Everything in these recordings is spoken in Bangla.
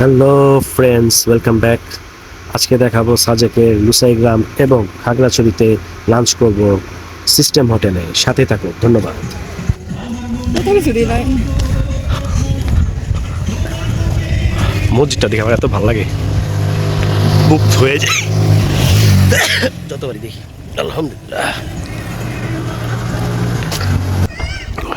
হ্যালো ফ্রেন্ডস ওয়েলকাম ব্যাক আজকে দেখাবো সাজেকের লুসাইগ্রাম এবং খাগড়াছড়িতে লাঞ্চ করব সিস্টেম হোটেলে সাথে থাকো ধন্যবাদ। মসজিদটা দেখে আমার এত ভালো লাগে। বুক হয়ে যায় যতবারই দেখি। আলহামদুলিল্লাহ।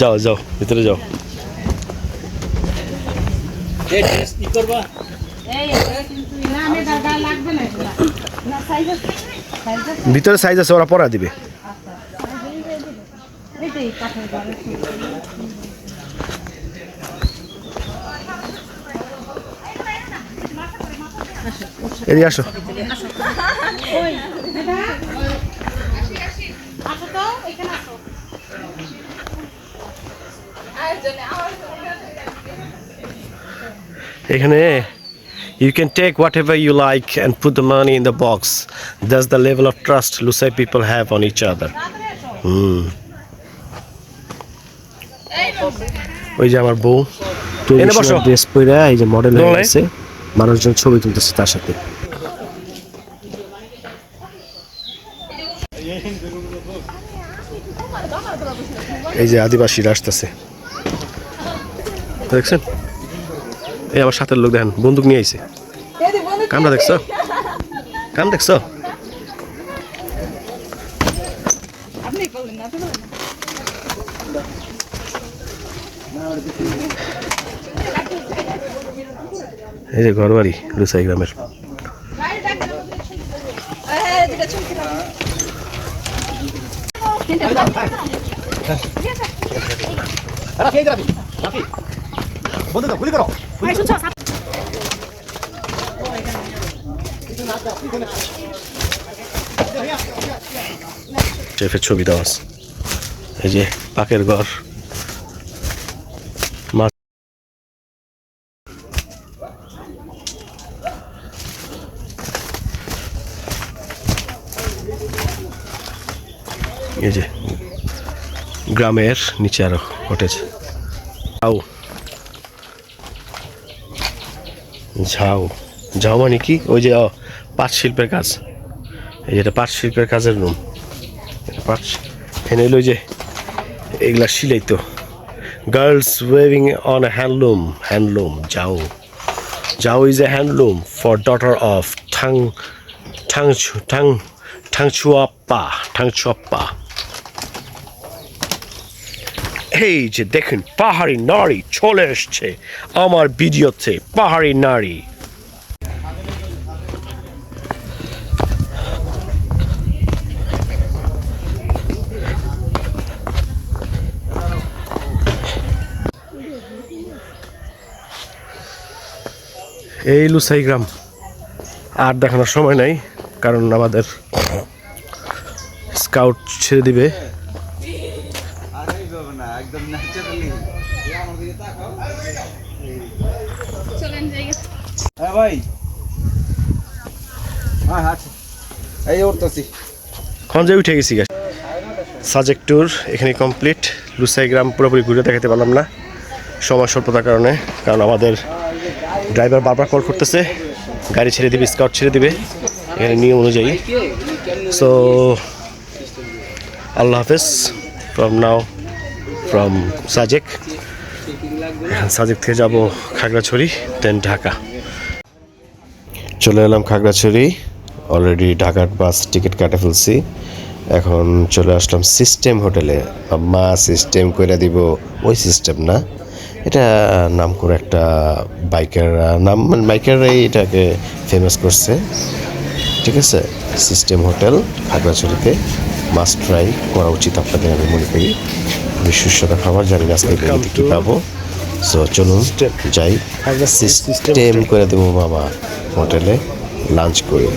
যাও যাও ভিতরে যাও। ভিতরে সাইজ আছে ওরা পরা দিবে। এদিকে আসো। এখানে you can take whatever you like and put the money in the box that's the level of trust Lusai people have on each other ওই যে আমার বউ ড্রেস পরে এই যে মডেল হয়ে? গেছে মানুষজন ছবি তুলতেছে তার সাথে এই যে আদিবাসীরা আসতেছে দেখছেন এই আমার সাথের লোক দেখেন বন্দুক নিয়ে আইছে কামরা দেখছ কাম দেখছ এই যে ঘর বাড়ি লুসাই গ্রামের শেফের ছবি দেওয়া আছে এই যে পাকের ঘর মাছ এই যে গ্রামের নিচে আরও ঘটেছে ঝাউ ঝাউ। ঝাউ মানে কি? ওই যে পাট শিল্পের কাজ। এই যেটা পাট শিল্পের কাজের রুম। পাট এনে হলো যে, এগুলা সিলাই তো। Girls weaving on handloom handloom যাও যাও is a handloom for daughter of ঠাং ঠাং ঠাং ঠাংচুয়াপ্পা ঠাংচুয়াপ্পা এই যে দেখুন, পাহাড়ি নারী চলে এসছে আমার ভিডিওতে, পাহাড়ি নারী। এই লুসাই গ্রাম। আর দেখানোর সময় নাই, কারণ আমাদের স্কাউট ছেড়ে দিবে। হ্যাঁ ভাই। হ্যাঁ সাজেক ট্যুর এখানে কমপ্লিট। লুসাই গ্রাম পুরোপুরি ঘুরে দেখাতে পারলাম না। সময় স্বল্পতার কারণে, কারণ আমাদের ড্রাইভার বারবার কল করতেছে। গাড়ি ছেড়ে দিবে স্কাউট ছেড়ে দিবে, এখানে নিয়ম অনুযায়ী। সো আল্লাহ হাফেজ from now from Sajek. Sajek থেকে যাব খাগড়াছড়ি দেন ঢাকা। চলে এলাম খাগড়াছড়ি। অলরেডি ঢাকার বাস টিকিট কাটে ফেলছি। এখন চলে আসলাম সিস্টেম হোটেলে। মা সিস্টেম করে দিব। ওই সিস্টেম না। এটা নাম করে একটা বাইকার নাম মানে বাইকাররাই এটাকে ফেমাস করছে। ঠিক আছে? সিস্টেম হোটেল খাগড়াছড়িতে। মাস্ট ট্রাই করা উচিত আপনাদের আমি মনে করি। খুবই সুস্বাদু খাবার জানি না আজকে কী পাবো। সো চলুন যাই। সিস্টেম করে দেবো বাবা হোটেলে লাঞ্চ করি।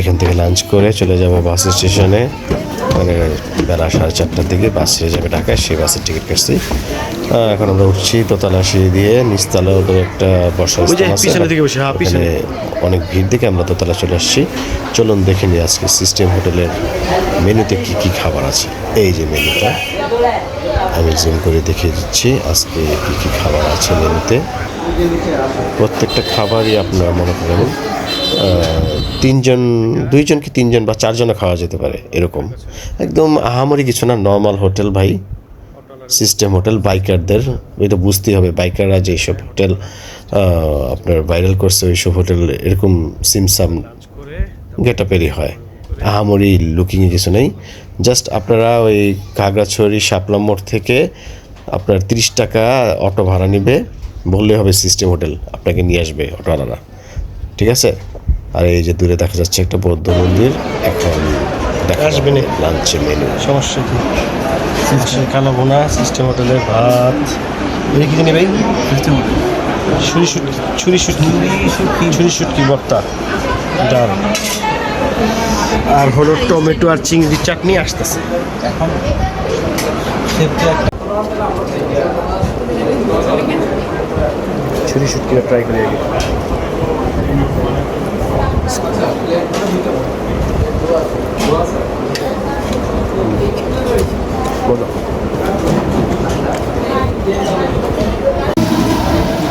এখান থেকে লাঞ্চ করে চলে যাব বাস স্টেশনে। মানে বেলা সাড়ে চারটার দিকে বাস ছেড়ে যাবে ঢাকায় সেই বাসের টিকিট কাটছি। এখন আমরা উঠছি দোতলা সিঁড়ি দিয়ে নিচতলা ওদের একটা বসার। ওখানে অনেক ভিড় দেখে আমরা দোতলা চলে আসছি। চলুন দেখে নিই আজকে সিস্টেম হোটেলের মেনুতে কি কি খাবার আছে। এই যে মেনুটা। আমি জুম করে দেখিয়ে দিচ্ছি আজকে কি কি খাবার আছে মেনুতে। প্রত্যেকটা খাবারই আপনার মনে করেন তিনজন দুইজন কি তিনজন বা চারজনে খাওয়া যেতে পারে, এরকম। একদম আহামরি কিছু না নর্মাল হোটেল ভাই সিস্টেম হোটেল বাইকারদের এটা বুঝতেই হবে বাইকাররা যেসব হোটেল আপনার ভাইরাল করছে ওইসব হোটেল এরকম সিমসাম গেট আপেরই হয়। আহামরি লুকিংয়ে কিছু নেই। জাস্ট আপনারা ওই খাগড়াছড়ি শাপলা মোড় থেকে আপনার তিরিশ টাকা অটো ভাড়া নিবে। বললে হবে সিস্টেম হোটেল আপনাকে নিয়ে আসবে অটোওয়ালারা। ঠিক আছে? আর এই যে দূরে দেখা যাচ্ছে একটা বৌদ্ধ মন্দির এখন দেখা আসবে না। লাঞ্চের মেনু সমস্যা কি? সিস্টেম কালো বোনা সিস্টেম হোটেলের ভাত। এটা কি জানি ভাই ছুরি শুটকি। ছুরি শুটকি। ছুরি শুটকি ভর্তা। ডাল। আর হলো টমেটো আর চিংড়ির চাটনি আসতেছে। ছুরি শুটকিটা ট্রাই করি আগে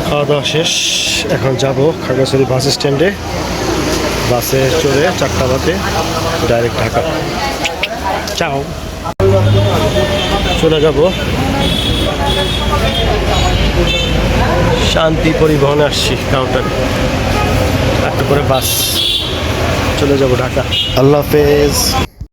খাওয়া দাওয়া শেষ, এখন যাব খাগড়াছড়ি বাস স্ট্যান্ডে। বাসে চড়ে চারটা বাজে ডাইরেক্ট ঢাকা। চাও। চলে যাব। শান্তি পরিবহনে আসছি কাউন্টারে একটা করে বাস চলে যাব ঢাকা। আল্লাহ হাফেজ।